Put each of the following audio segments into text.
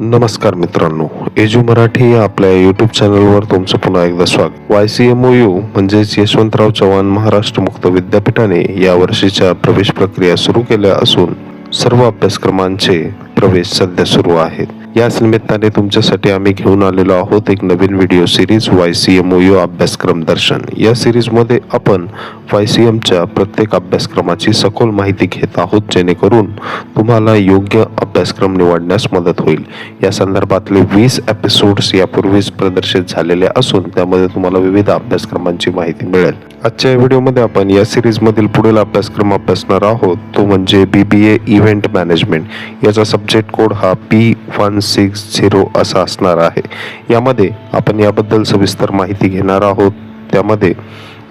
नमस्कार मित्रांनो एजू मराठी या आपल्या यूट्यूब चॅनलवर तुमचं पुन्हा एकदा स्वागत. Y C M O U म्हणजेच यशवंतराव चव्हाण महाराष्ट्र मुक्त विद्यापीठाने या वर्षीच्या प्रवेश प्रक्रिया सुरू केल्या असून सर्व अभ्यासक्रमांचे प्रवेश सध्या सुरू आहेत. याच निमित्ताने तुमच्यासाठी आम्ही घेऊन आलेलो आहोत एक नवीन video series Y C M O U अभ्यासक्रम दर्शन. या सिरीजमध्ये आपण वाय सी एमच्या प्रत्येक अभ्यासक्रमाची सखोल माहिती घेत आहोत जेणेकरून तुम्हाला योग्य अभ्यासक्रम निवडण्यास मदत होईल. या संदर्भातले वीस एपिसोड्स यापूर्वीच प्रदर्शित झालेले असून त्यामध्ये तुम्हाला विविध अभ्यासक्रमांची माहिती मिळेल. आजच्या व्हिडिओमध्ये आपण या सिरीजमधील पुढील अभ्यासक्रम अभ्यासणार आहोत. तो म्हणजे B B A event management याचा सब्जेक्ट कोड हा पी वन सिक्स झिरो असा असणार आहे. यामध्ये आपण याबद्दल सविस्तर माहिती घेणार आहोत. त्यामध्ये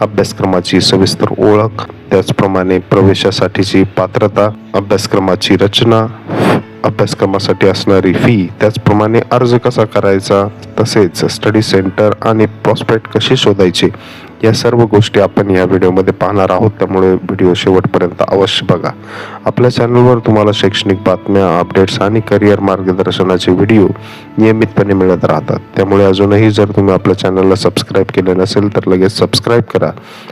अभ्यासक्रमाची सविस्तर ओळख त्याचप्रमाणे प्रवेशासाठीची पात्रता अभ्यासक्रमाची रचना अभ्यासक्रमासाठी असणारी फी त्याचप्रमाणे अर्ज कसा करायचा तसेच स्टडी सेंटर आणि प्रॉस्पेक्ट कसे शोधायचे या सर्व गोष्टी आपण या व्हिडिओमध्ये पाहणार आहोत. त्यामुळे व्हिडिओ शेवटपर्यंत अवश्य बघा. आपल्या चॅनलवर तुम्हाला शैक्षणिक बातम्या अपडेट्स आणि करिअर मार्गदर्शनाचे व्हिडिओ नियमितपणे मिळत राहतात. त्यामुळे अजूनही जर तुम्ही आपल्या चॅनलला सबस्क्राईब केले नसेल तर लगेच सबस्क्राईब करा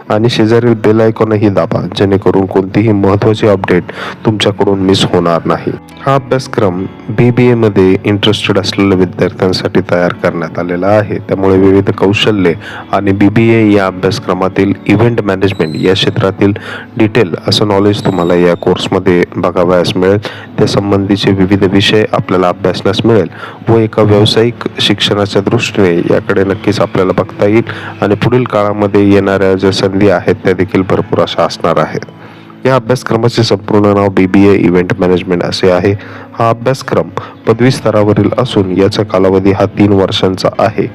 आणि शेजारील बेल आयकॉनही दाबा जेणेकरून कोणतीही महत्त्वाची अपडेट तुमच्याकडून मिस होणार नाही. हा अभ्यासक्रम बी बी एमध्ये इंटरेस्टेड असलेल्या विद्यार्थ्यांसाठी तयार करण्यात आलेला आहे. त्यामुळे विविध कौशल्ये आणि बी बी ए या अभ्यासक्रमातील इव्हेंट मॅनेजमेंट या क्षेत्रातील डिटेल असं नॉलेज तुम्हाला या कोर्समध्ये बघावयास मिळेल. त्या संबंधीचे विविध विषय आपल्याला अभ्यासण्यास मिळेल व एका व्यावसायिक शिक्षणाच्या दृष्टीने याकडे नक्कीच आपल्याला बघता येईल आणि पुढील काळामध्ये येणाऱ्या ज्या संधी आहेत त्या देखील भरपूर अशा असणार आहेत. या अभ्यासक्रमाचे संपूर्ण नाव बी बी ए इव्हेंट मॅनेजमेंट असे आहे. हा अभ्यासक्रम पदवी स्तरावरील असून याचा कालावधी हा तीन वर्षांचा आहे.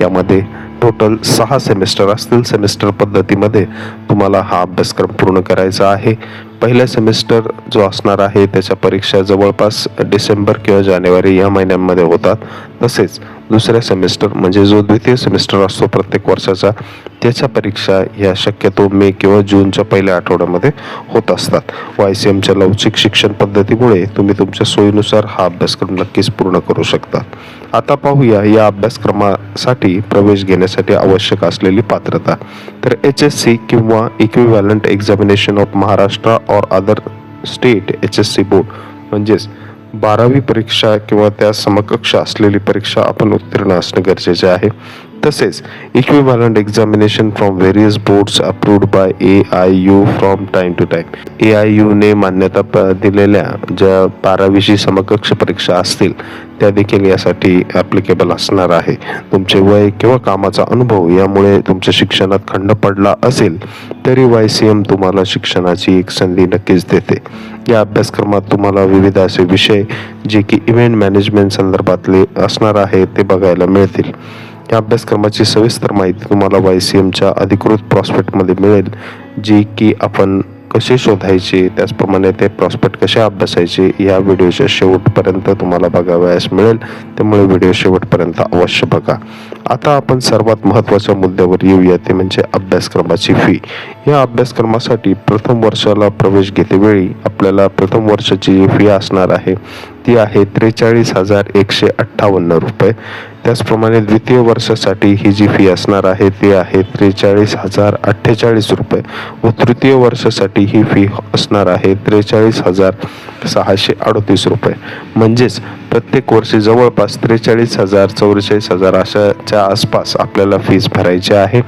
यामध्ये टोटल सहा सेमिस्टर असतील सेमिस्टर पद्धतीमध्ये तुम्हाला हा अभ्यासक्रम पूर्ण करायचा आहे. पहिल्या सेमिस्टर जो असणार आहे त्याच्या परीक्षा जवळपास डिसेंबर किंवा जानेवारी या महिन्यांमध्ये होतात. तसेच दुसऱ्या सेमिस्टर म्हणजे जो द्वितीय सेमिस्टर असतो प्रत्येक वर्षाचा त्याच्या परीक्षा ह्या शक्यतो मे किंवा जूनच्या पहिल्या आठवड्यामध्ये होत असतात. वाय सी एमच्या लवचिक शिक्षण पद्धतीमुळे तुम्ही तुमच्या सोयीनुसार हा अभ्यासक्रम नक्कीच पूर्ण करू शकता. आता पाहूया या अभ्यासक्रमासाठी प्रवेश घेण्यासाठी आवश्यक असलेली पात्रता. तर एच एस सी किंवा equivalent examination of Maharashtra or other state H S C board म्हणजेच बारावी परीक्षा किंवा त्या समकक्ष असलेली परीक्षा आपण उत्तीर्ण असणे गरजेचे आहे. तसेच equivalent examination from various boards approved by A I U from time to time A I यूने मान्यता प- दिलेल्या ज्या बारावीची समकक्ष परीक्षा असतील त्या देखील यासाठी ॲप्लिकेबल असणार आहे. तुमचे वय किंवा कामाचा अनुभव यामुळे तुमच्या शिक्षणात खंड पडला असेल तरी वाय सी एम तुम्हाला शिक्षणाची एक संधी नक्कीच देते. या अभ्यासक्रमात तुम्हाला विविध असे विषय जे की इव्हेंट मॅनेजमेंट संदर्भातले असणार आहे ते बघायला मिळतील. या अभ्यासक्रमाची सविस्तर माहिती तुम्हाला वाय सी एमच्या अधिकृत प्रॉस्पेक्टमध्ये मिळेल जी की आपण कसे शोधायचे त्याचप्रमाणे ते प्रॉस्पेक्ट कसे अभ्यासायचे या व्हिडिओच्या शेवटपर्यंत तुम्हाला बघावयास मिळेल. त्यामुळे व्हिडिओ शेवटपर्यंत अवश्य बघा. आता आपण सर्वात महत्त्वाच्या मुद्द्यावर येऊया ते म्हणजे अभ्यासक्रमाची फी या अभ्यासक्रमासाठी प्रथम वर्षाला प्रवेश घेतेवेळी आपल्याला प्रथम वर्षाची जी फी असणार आहे ती आहे? त्रेचाळीस हजार एकशे अठ्ठावन्न रुपये. त्याचप्रमाणे द्वितीय वर्षासाठी ही जी फी असणार आहे ती आहे त्रेचाळीस हजार अठ्ठेचाळीस रुपये. व तृतीय वर्षासाठी ही फी असणार आहे त्रेचाळीस हजार सहाशे अडतीस रुपये. म्हणजेच प्रत्येक वर्षी जवळपास त्रेचाळीस हजार चौवेचाळीस हजार अशाच्या आसपास आपल्याला फीज भरायची आहे.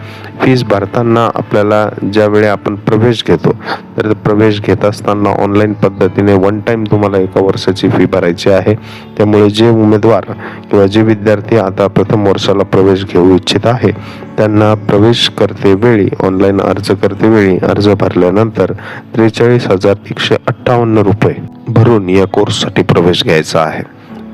फीज भरताना आपल्याला ज्यावेळी आपण प्रवेश घेतो तर प्रवेश घेत असताना ऑनलाईन पद्धतीने वन टाईम तुम्हाला एका वर्षाची फी भरायची आहे. त्यामुळे जे उमेदवार किंवा जे विद्यार्थी आता प्रथम वर्षाला प्रवेश घेऊ इच्छित आहे त्यांना प्रवेश करतेवेळी ऑनलाईन अर्ज करते वेळी अर्ज भरल्यानंतर त्रेचाळीस हजार एकशे अठ्ठावन्न रुपये भरून या कोर्ससाठी प्रवेश घ्यायचा आहे.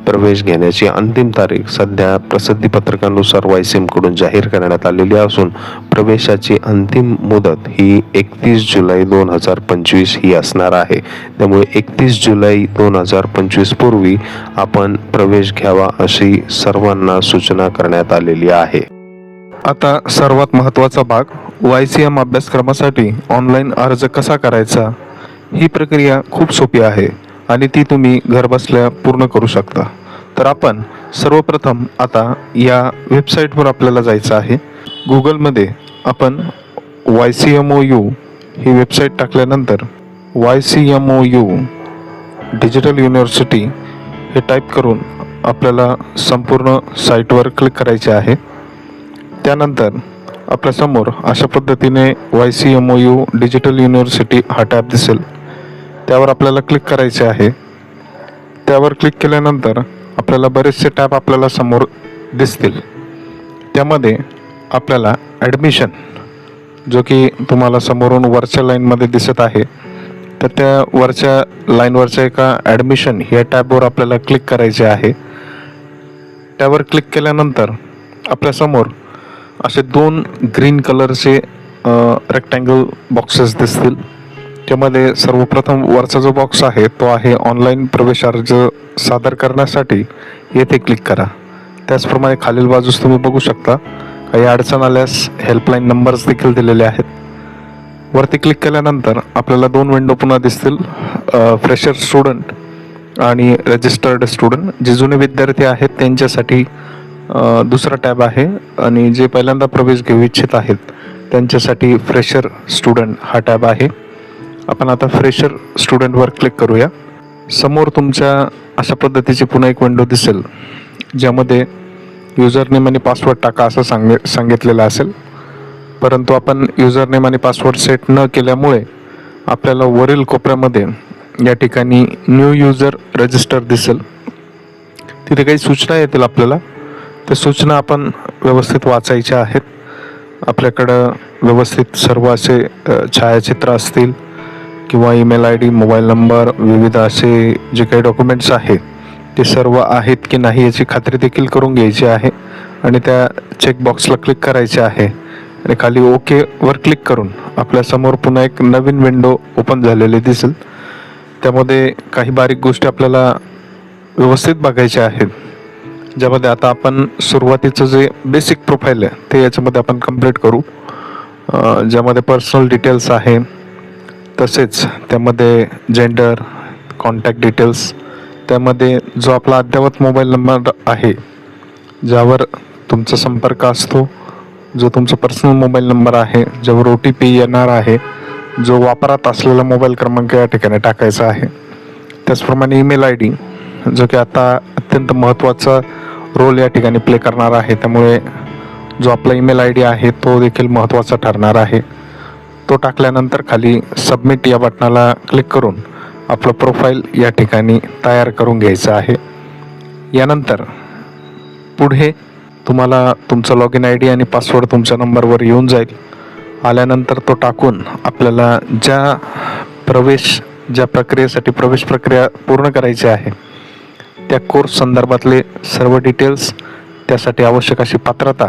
प्रवेश घेण्याची अंतिम तारीख सध्या प्रसिद्धी पत्रकानुसार वायसीएम जाहीर करण्यात आलेली असून प्रवेशाची अंतिम मुदत ही एकतीस जुलै दोन हजार पंचवीस ही असणार आहे. त्यामुळे एकतीस जुलै दोन हजार पंचवीस पूर्वी आपण प्रवेश घ्यावा अशी सर्वांना सूचना करण्यात आलेली आहे. आता सर्वात महत्त्वाचा भाग वाय सी एम अभ्यासक्रमासाठी ऑनलाईन अर्ज कसा करायचा? ही प्रक्रिया खूप सोपी आहे. आणि ती तुम्ही घरबसल्या पूर्ण करू शकता. तर आपण सर्वप्रथम आता या वेबसाईटवर आपल्याला जायचं आहे. गुगलमध्ये आपण Y C M O U ही वेबसाईट टाकल्यानंतर Y C M O U digital university हे टाईप करून आपल्याला संपूर्ण साईटवर क्लिक करायचे आहे. त्यानंतर आपल्यासमोर अशा पद्धतीने Y C M O U digital university हा टॅब दिसेल. त्यावर आपल्याला क्लिक करायचे आहे. त्यावर क्लिक केल्यानंतर आपल्याला बरेचसे टॅब आपल्याला समोर दिसतील. त्यामध्ये आपल्याला ॲडमिशन जो की तुम्हाला समोरून वरच्या लाईनमध्ये दिसत आहे तर त्या वरच्या लाईनवरच्या एका ॲडमिशन या टॅबवर आपल्याला क्लिक करायचे आहे. त्यावर क्लिक केल्यानंतर आपल्यासमोर असे दोन ग्रीन कलरचे रेक्टँगल बॉक्सेस दिसतील. त्यामध्ये सर्वप्रथम वरचा जो बॉक्स आहे तो आहे ऑनलाईन प्रवेश अर्ज सादर करण्यासाठी. येथे क्लिक करा. त्याचप्रमाणे खालील बाजूस तुम्ही बघू शकता काही अडचण आल्यास हेल्पलाईन नंबर्स देखील दिलेले आहेत. वरती क्लिक केल्यानंतर आपल्याला दोन विंडो पुन्हा दिसतील. फ्रेशर स्टुडंट आणि रजिस्टर्ड स्टुडंट जे जुने विद्यार्थी आहेत त्यांच्यासाठी दुसरा टॅब आहे आणि जे पहिल्यांदा प्रवेश घेऊ इच्छित आहेत त्यांच्यासाठी फ्रेशर स्टुडंट हा टॅब आहे. आपण आता फ्रेशर स्टुडंटवर क्लिक करूया. समोर तुमच्या अशा पद्धतीची पुन्हा एक विंडो दिसेल ज्यामध्ये युजर नेम आणि पासवर्ड टाका असं सांग सांगितलेलं असेल. परंतु आपण युजर नेम आणि पासवर्ड सेट न केल्यामुळे आपल्याला वरील कोपऱ्यामध्ये या ठिकाणी न्यू युजर रजिस्टर दिसेल. तिथे काही सूचना येतील आपल्याला. त्या सूचना आपण व्यवस्थित वाचायच्या आहेत. आपल्याकडं व्यवस्थित सर्व असे छायाचित्र असतील. किंवा email I D mobile number विविध असे जे काही डॉक्युमेंट्स आहेत ते सर्व आहेत की नाही याची खात्री देखील करून घ्यायची आहे आणि त्या चेकबॉक्सला क्लिक करायचे आहे. आणि खाली ओकेवर क्लिक करून आपल्यासमोर पुन्हा एक नवीन विंडो ओपन झालेली दिसेल. त्यामध्ये काही बारीक गोष्टी आपल्याला व्यवस्थित बघायच्या आहेत. ज्यामध्ये आता आपण सुरुवातीचं जे बेसिक प्रोफाईल आहे ते याच्यामध्ये आपण कंप्लीट करू. ज्यामध्ये पर्सनल डिटेल्स आहे तसेच त्यामध्ये जेंडर कॉन्टॅक्ट डिटेल्स त्यामध्ये जो आपला अद्ययावत मोबाईल नंबर आहे ज्यावर तुमचा संपर्क असतो जो तुमचा पर्सनल मोबाईल नंबर आहे ज्यावर ओ टी पी येणार आहे जो वापरात असलेला मोबाईल क्रमांक या ठिकाणी टाकायचा आहे. त्याचप्रमाणे ईमेल आय डी जो की आता अत्यंत महत्त्वाचा रोल या ठिकाणी प्ले करणार आहे. त्यामुळे जो आपला ईमेल आय डी आहे तो देखील महत्त्वाचा ठरणार आहे. तो टाकल्यानंतर खाली सबमिट या बटनाला क्लिक करून आपलं प्रोफाईल या ठिकाणी तयार करून घ्यायचं आहे. यानंतर पुढे तुम्हाला तुमचं लॉग इन आय डी आणि पासवर्ड तुमच्या नंबरवर येऊन जाईल. आल्यानंतर तो टाकून आपल्याला ज्या प्रवेश ज्या प्रक्रियेसाठी प्रवेश प्रक्रिया पूर्ण करायची आहे त्या कोर्स संदर्भातले सर्व डिटेल्स त्यासाठी आवश्यक अशी पात्रता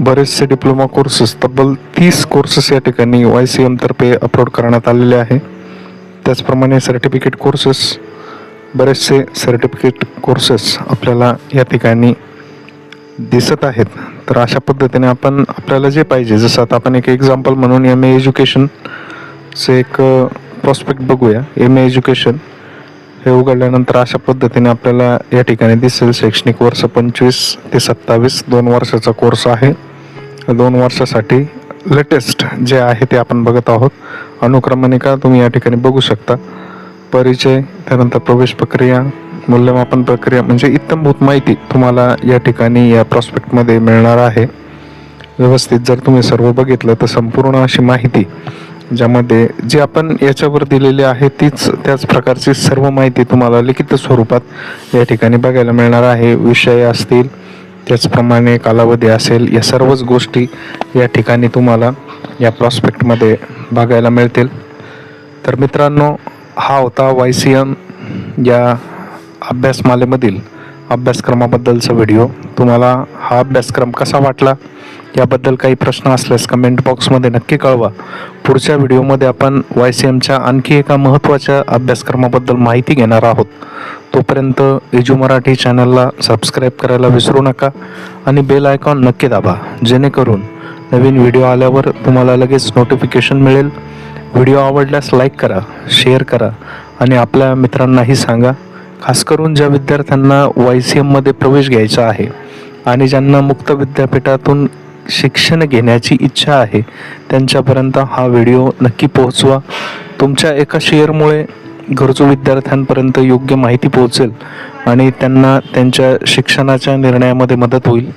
बरेचसे डिप्लोमा कोर्सेस तब्बल तीस कोर्सेस या ठिकाणी वाय सी एमतर्फे अपलोड करण्यात आलेले आहे. त्याचप्रमाणे सर्टिफिकेट कोर्सेस बरेचसे सर्टिफिकेट कोर्सेस आपल्याला या ठिकाणी दिसत आहेत. तर अशा पद्धतीने आपण आपल्याला जे पाहिजे जसं आता आपण एक एक्झाम्पल म्हणून एम ए एज्युकेशनचे एक प्रॉस्पेक्ट बघूया. एम ए एज्युकेशन हे उघडल्यानंतर अशा पद्धतीने आपल्याला या ठिकाणी दिसेल. शैक्षणिक वर्ष पंचवीस ते सत्तावीस दोन वर्षाचा कोर्स आहे. दोन वर्षासाठी लेटेस्ट जे आहे ते आपण बघत आहोत. अनुक्रमणिका तुम्ही या ठिकाणी बघू शकता. परिचय त्यानंतर प्रवेश प्रक्रिया मूल्यमापन प्रक्रिया म्हणजे इत्तमभूत माहिती तुम्हाला या ठिकाणी या प्रॉस्पेक्टमध्ये मिळणार आहे. व्यवस्थित जर तुम्ही सर्व बघितलं तर संपूर्ण अशी माहिती ज्यामध्ये जी आपण याच्यावर दिलेली आहे तीच त्याच प्रकारची सर्व माहिती तुम्हाला लिखित स्वरूपात या ठिकाणी बघायला मिळणार आहे. विषय असतील त्याचप्रमाणे कालावधी असेल या सर्वच गोष्टी या ठिकाणी तुम्हाला या प्रॉस्पेक्टमध्ये बघायला मिळतील. तर मित्रांनो हा होता वाय सी एम या अभ्यासमालेमधील अभ्यासक्रमाबद्दलचा व्हिडिओ. तुम्हाला हा अभ्यासक्रम कसा वाटला? याबद्दल काही प्रश्न असल्यास कमेंट बॉक्समध्ये नक्की कळवा. पुढच्या व्हिडिओमध्ये आपण वाय सी एमच्या आणखी एका महत्त्वाच्या अभ्यासक्रमाबद्दल माहिती घेणार आहोत. तोपर्यंत एजू मराठी चॅनलला सबस्क्राईब करायला विसरू नका आणि बेल आयकॉन नक्की दाबा जेणेकरून नवीन व्हिडिओ आल्यावर तुम्हाला लगेच नोटिफिकेशन मिळेल. व्हिडिओ आवडल्यास लाईक करा शेअर करा आणि आपल्या मित्रांनाही सांगा. खास करून ज्या विद्यार्थ्यांना वाय सी एममध्ये प्रवेश घ्यायचा आहे आणि ज्यांना मुक्त विद्यापीठातून शिक्षण घेण्याची इच्छा आहे त्यांच्यापर्यंत हा व्हिडिओ नक्की पोहोचवा. तुमच्या एका शेअरमुळे गरजू विद्यार्थ्यांपर्यंत योग्य माहिती पोहोचेल आणि त्यांना त्यांच्या शिक्षणाच्या निर्णयामध्ये मदत होईल.